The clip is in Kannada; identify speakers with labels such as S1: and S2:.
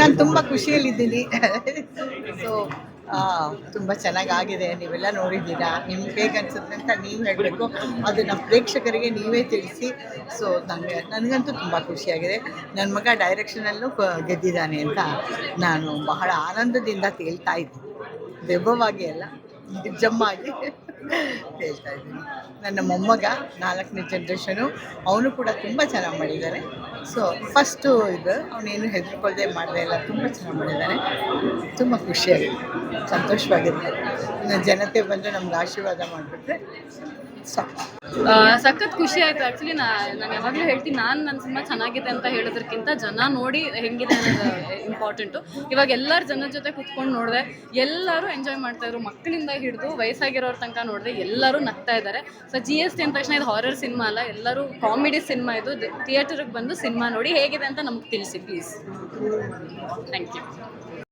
S1: ನಾನು ತುಂಬ ಖುಷಿಯಲ್ಲಿದ್ದೀನಿ. ಸೊ ತುಂಬ ಚೆನ್ನಾಗಾಗಿದೆ. ನೀವೆಲ್ಲ ನೋಡಿದ್ದೀರಾ? ನಿಮ್ಗೆ ಹೇಗೆ ಅನ್ಸುತ್ತೆ ಅಂತ ನೀವು ಹೇಳಬೇಕು. ಅದು ನಮ್ಮ ಪ್ರೇಕ್ಷಕರಿಗೆ ನೀವೇ ತಿಳಿಸಿ. ಸೊ ನನಗೆ ನನಗಂತೂ ತುಂಬ ಖುಷಿಯಾಗಿದೆ. ನನ್ನ ಮಗ ಡೈರೆಕ್ಷನಲ್ಲೂ ಗೆದ್ದಿದ್ದಾನೆ ಅಂತ ನಾನು ಬಹಳ ಆನಂದದಿಂದ ತೇಳ್ತಾ ಇದ್ದೀನಿ ವೈಭವವಾಗಿ ಅಲ್ಲ ನಿಜಮ್ಮಾಗಿ ಹೇಳ್ತಾ ಇದ್ದೀನಿ. ನನ್ನ ಮೊಮ್ಮಗ ನಾಲ್ಕನೇ ಜನ್ರೇಷನು ಅವನು ಕೂಡ ತುಂಬ ಚೆನ್ನಾಗಿ ಮಾಡಿದ್ದಾರೆ ಸೊ ಫಸ್ಟು ಇದು, ಅವನೇನು ಹೆದರ್ಕೊಳ್ಳದೆ ಮಾಡದೆ ಎಲ್ಲ ತುಂಬ ಚೆನ್ನಾಗಿ ಮಾಡಿದ್ದಾನೆ ತುಂಬ ಖುಷಿಯಾಗಿದೆ ಸಂತೋಷವಾಗಿದೆ ಇನ್ನು ಜನತೆ ಬಂದು ನಮ್ಗೆ ಆಶೀರ್ವಾದ ಮಾಡಿಬಿಟ್ರೆ
S2: ಸಖತ್ ಖುಷಿ ಆಯ್ತು. ಆಕ್ಚುಲಿ ನಾ, ನಾನು ಯಾವಾಗಲೂ ಹೇಳ್ತೀನಿ, ನಾನು ನನ್ನ ಸಿನಿಮಾ ಚೆನ್ನಾಗಿದೆ ಅಂತ ಹೇಳೋದಕ್ಕಿಂತ ಜನ ನೋಡಿ ಹೆಂಗಿದೆ ಅನ್ನೋದು ಇಂಪಾರ್ಟೆಂಟು ಇವಾಗ ಎಲ್ಲರ ಜನರ ಜೊತೆ ಕುತ್ಕೊಂಡು ನೋಡಿದೆ, ಎಲ್ಲರೂ ಎಂಜಾಯ್ ಮಾಡ್ತಾ ಇದ್ರು, ಮಕ್ಕಳಿಂದ ಹಿಡಿದು ವಯಸ್ಸಾಗಿರೋರ ತನಕ ನೋಡಿದೆ ಎಲ್ಲರೂ ನಗ್ತಾ ಇದ್ದಾರೆ. ಸೊ ಜಿ ಎಸ್ ಟಿ ಅಂದ ತಕ್ಷಣ ಇದು ಹಾರರ್ ಸಿನಿಮಾ ಅಲ್ಲ. ಎಲ್ಲರೂ ಕಾಮಿಡಿ ಸಿನಿಮಾ ಇದು ಥಿಯೇಟರ್ಗೆ ಬಂದು ಸಿನಿಮಾ ನೋಡಿ ಹೇಗಿದೆ ಅಂತ ನಮಗೆ ತಿಳಿಸಿ ಪ್ಲೀಸ್ ಥ್ಯಾಂಕ್ ಯು